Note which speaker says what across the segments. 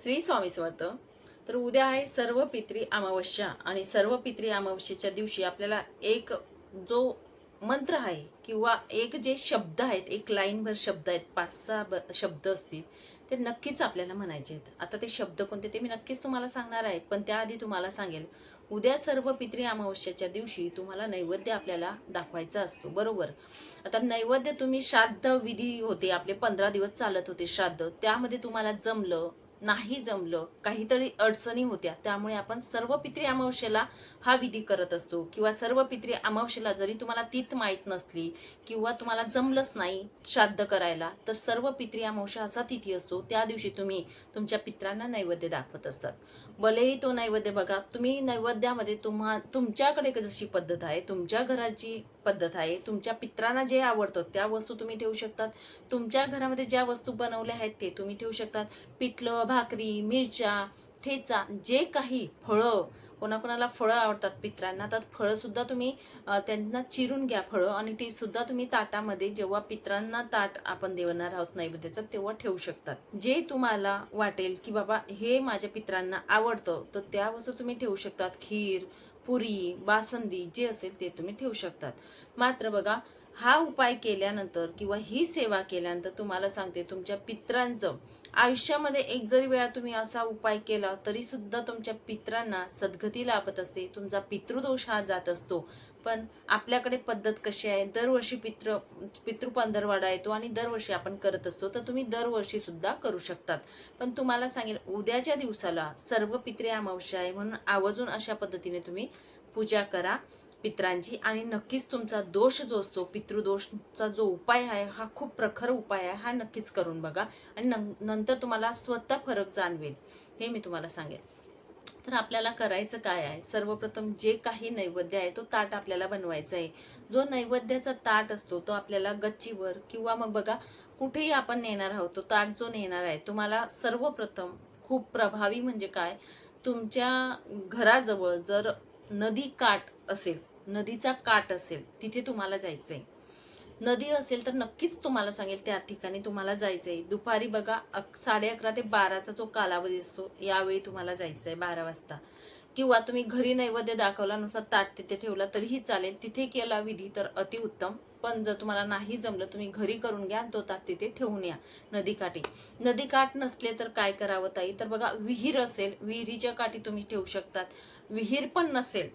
Speaker 1: श्री स्वामी समर्थ तर उद्या आहे सर्व पित्री अमावस्या आणि सर्व पित्री अमावस्येच्या दिवशी आपल्याला एक जो मंत्र आहे किंवा एक जे शब्द आहेत एक लाईनभर शब्द आहेत पाच सहा ब- शब्द असतील ते नक्कीच आपल्याला म्हणायचे आहेत. आता ते शब्द कोणते ते मी नक्कीच तुम्हाला सांगणार आहे पण त्याआधी तुम्हाला सांगेल उद्या सर्व पित्री अमावस्याच्या दिवशी तुम्हाला नैवेद्य आपल्याला दाखवायचा असतो बरोबर? आता नैवेद्य तुम्ही श्राद्ध विधी होते आपले पंधरा दिवस चालत होते श्राद्ध त्यामध्ये तुम्हाला जमलं नाही जमलं काहीतरी अडचणी होत्या त्यामुळे आपण सर्व पित्री अमावस्येला हा विधी करत असतो. किंवा सर्व पित्री अमावस्येला जरी तुम्हाला तीत माहीत नसली किंवा तुम्हाला जमलंच नाही श्राद्ध करायला तर सर्व पित्री अमावस्या असा तिथी असतो त्या दिवशी तुम्ही तुमच्या पित्रांना नैवेद्य दाखवत असतात. भलेही तो नैवेद्य बघा तुम्ही नैवेद्यामध्ये तुम्हा तुमच्याकडे जशी पद्धत आहे तुमच्या घराची पद्धत आहे. तुमच्या पित्रांना जे आवडतं त्या वस्तू तुम्ही ठेवू शकतात. तुमच्या घरामध्ये ज्या वस्तू बनवल्या आहेत ते तुम्ही ठेवू शकतात. पिठलं भाकरी मिरच्या ठेचा जे काही फळं कोणाकोणाला फळं आवडतात पित्रांना तर फळंसुद्धा तुम्ही त्यांना चिरून घ्या फळं आणि ते सुद्धा तुम्ही ताटामध्ये जेव्हा पित्रांना ताट आपण देवणार आहोत नैवेद्याचं तेव्हा ठेवू शकतात. जे तुम्हाला वाटेल की बाबा हे माझ्या पित्रांना आवडतं तर त्या वस्तू तुम्ही ठेवू शकतात. खीर पुरी बासंदी जे असेल ते तुम्ही ठेवू शकतात. मात्र बघा हा उपाय केल्यानंतर किंवा ही सेवा केल्यानंतर तुम्हाला सांगते तुमच्या पित्रांचं आयुष्यामध्ये एक जरी वेळा तुम्ही असा उपाय केला तरी सुद्धा तुमच्या पित्रांना सद्गती लाभत असते. तुमचा पितृदोष हा जात असतो. पण आपल्याकडे पद्धत कशी आहे? दरवर्षी पितृ पितृपंधरवाडा येतो आणि दरवर्षी आपण करत असतो तर तुम्ही दरवर्षी सुद्धा करू शकतात. पण तुम्हाला सांगेल उद्याच्या दिवसाला सर्व पित्रे अमावश्य आहे म्हणून आवर्जून अशा पद्धतीने तुम्ही पूजा करा. पित्रांची. आणि नक्कीच तुमचा दोष जो असतो पितृदोषचा जो उपाय आहे हा खूप प्रखर उपाय आहे हा नक्कीच करून बघा. आणि नंतर तुम्हाला स्वतः फरक जाणवेल हे मी तुम्हाला सांगेल. तर आपल्याला करायचं काय आहे? सर्वप्रथम जे काही नैवेद्य आहे तो ताट आपल्याला बनवायचा आहे. जो नैवेद्याचा ताट असतो तो आपल्याला गच्चीवर किंवा मग बघा कुठेही आपण नेणार आहोत तो ताट जो नेणार आहे तुम्हाला सर्वप्रथम खूप प्रभावी म्हणजे काय? तुमच्या घराजवळ जर नदी काठ असेल नदीचा काठ असेल तिथे तुम्हाला जायचंय. नदी असेल तर नक्कीच तुम्हाला सांगेल त्या ठिकाणी तुम्हाला जायचंय. दुपारी बघा अक साडे अकरा ते बाराचा जो कालावधी असतो यावेळी तुम्हाला जायचंय बारा वाजता. किंवा तुम्ही घरी नैवेद्य दाखवला नुसार ताट तिथे ठेवला तरीही चालेल. तिथे केला विधी तर अतिउत्तम पण जर तुम्हाला नाही जमलं तुम्ही घरी करून घ्या तो ताट तिथे ठेवून या नदीकाठी नदीकाठ नसले तर काय करावं ताई? तर बघा विहीर असेल विहिरीच्या काठी तुम्ही ठेवू शकतात. विहीर पण नसेल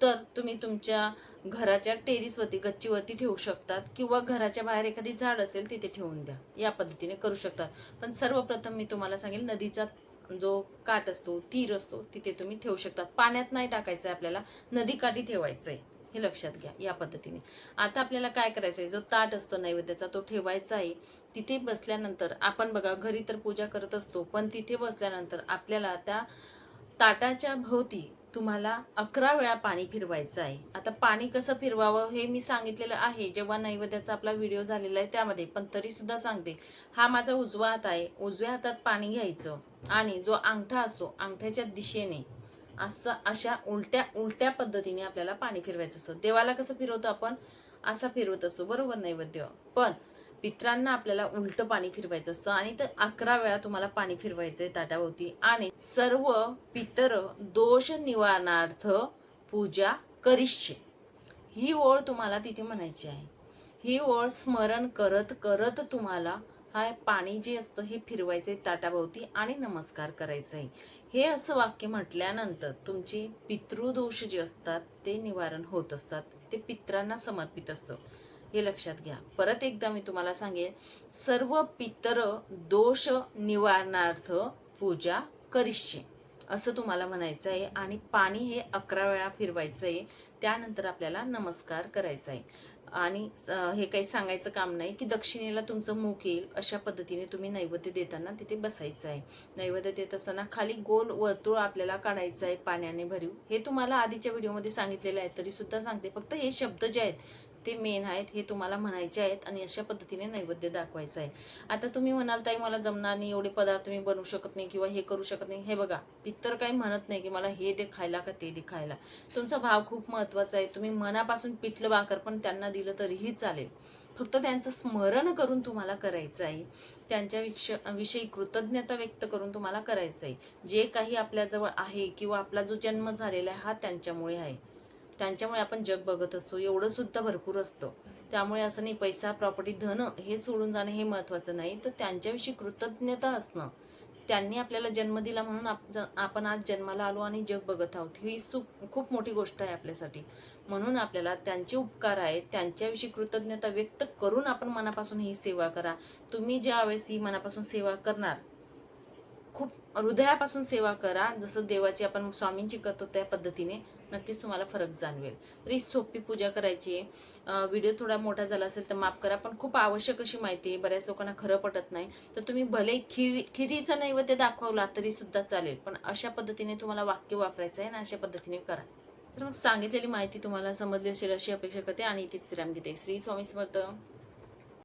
Speaker 1: तर तुम्ही तुमच्या घराच्या टेरिसवरती गच्चीवरती ठेवू शकतात किंवा घराच्या बाहेर एखादी झाड असेल तिथे ठेवून द्या. या पद्धतीने करू शकतात. पण सर्वप्रथम मी तुम्हाला सांगेल नदीचा जो काठ असतो तीर असतो तिथे तुम्ही ठेवू शकतात. पाण्यात नाही टाकायचं आहे आपल्याला नदीकाठी ठेवायचं आहे हे लक्षात घ्या या पद्धतीने. आता आपल्याला काय करायचं आहे जो ताट असतो नैवेद्याचा तो ठेवायचा आहे तिथे बसल्यानंतर आपण बघा घरी तर पूजा करत असतो पण तिथे बसल्यानंतर आपल्याला त्या ताटाच्या भोवती तुम्हाला अकरा वेळा पाणी फिरवायचं आहे. आता पाणी कसं फिरवावं हे मी सांगितलेलं आहे. जेव्हा नैवेद्याचा आपला व्हिडिओ झालेला आहे त्यामध्ये पण तरीसुद्धा सांगते. हा माझा उजवा हात आहे. उजव्या हातात पाणी घ्यायचं आणि जो अंगठा असतो अंगठ्याच्या दिशेने असं अशा उलट्या उलट्या पद्धतीने आपल्याला पाणी फिरवायचं असतं. देवाला कसं फिरवतो आपण? असा फिरवत असतो. बरोबर नैवेद्य. पण पित्रांना आपल्याला उलट पाणी फिरवायचं असतं आणि तर अकरा वेळा तुम्हाला पाणी फिरवायचं आहे ताटाभोवती. आणि सर्व पितर दोष निवारणार्थ पूजा करिष्ये. ही ओळ तुम्हाला तिथे म्हणायची आहे. ही ओळ स्मरण करत करत तुम्हाला हा पाणी जे असतं हे फिरवायचंय ताटाभोवती आणि नमस्कार करायचा आहे हे असं वाक्य म्हटल्यानंतर तुमचे पितृदोष जे असतात ते निवारण होत असतात. ते पित्रांना समर्पित असतं. हे लक्षात घ्या. परत एकदा मी तुम्हाला सांगेन सर्व पितर दोष निवारणार्थ पूजा करिष्ये. असं तुम्हाला म्हणायचं आहे आणि पाणी हे अकरा वेळा फिरवायचं आहे त्यानंतर आपल्याला नमस्कार करायचा आहे. आणि हे काही सांगायचं काम नाही की दक्षिणेला तुमचं मुख येईल अशा पद्धतीने तुम्ही नैवेद्य देताना तिथे बसायचं आहे. नैवेद्य देत असताना खाली गोल वर्तुळ आपल्याला काढायचं आहे पाण्याने भरीव. हे तुम्हाला आधीच्या व्हिडिओमध्ये सांगितलेलं आहे तरी सुद्धा सांगते. फक्त हे शब्द जे आहेत ते मेन आहेत हे तुम्हाला म्हणायचे आहेत आणि अशा पद्धतीने नैवेद्य दाखवायचं आहे. आता तुम्ही म्हणाल ताई मला जमणार नाही एवढे पदार्थ मी बनवू शकत नाही किंवा हे करू शकत नाही. हे बघा पित्तर काही म्हणत नाही की मला हे दे खायला का ते दे खायला. तुमचा भाव खूप महत्त्वाचा आहे. तुम्ही मनापासून पिठलं भाकर पण त्यांना दिलं तरीही चालेल. फक्त त्यांचं स्मरण करून तुम्हाला करायचं आहे. त्यांच्या विष विषयी कृतज्ञता व्यक्त करून तुम्हाला करायचं आहे. जे काही आपल्याजवळ आहे किंवा आपला जो जन्म झालेला आहे हा त्यांच्यामुळे आहे. त्यांच्यामुळे आपण जग बघत असतो. एवढं सुद्धा भरपूर असतं. त्यामुळे असं नाही पैसा प्रॉपर्टी धन हे सोडून जाणं हे महत्त्वाचं नाही. तर त्यांच्याविषयी कृतज्ञता असणं. त्यांनी आपल्याला जन्म दिला म्हणून आप- आपण आज जन्माला आलो आणि जग बघत आहोत. ही सु खूप मोठी गोष्ट आहे आपल्यासाठी. म्हणून आपल्याला त्यांचे उपकार आहेत. त्यांच्याविषयी कृतज्ञता व्यक्त करून आपण मनापासून ही सेवा करा. तुम्ही ज्या वेळेस ही मनापासून सेवा करणार खूप हृदयापासून सेवा करा. जसं देवाची आपण स्वामींची करतो त्या पद्धतीने नक्कीच तुम्हाला फरक जाणवेल. तर ही सोपी पूजा करायची व्हिडिओ थोडा मोठा झाला असेल तर माफ करा पण खूप आवश्यक अशी माहिती आहे. बऱ्याच लोकांना खरं पटत नाही. तर तुम्ही भले खिरी खिरीचं नैवेद्य दाखवला तरी सुद्धा चालेल. पण अशा पद्धतीने तुम्हाला वाक्य वापरायचं आहे ना अशा पद्धतीने करा. तर मग सांगितलेली माहिती तुम्हाला समजली असेल अशी अपेक्षा करते आणि इथेच विराम घेते. श्री स्वामी समर्थ.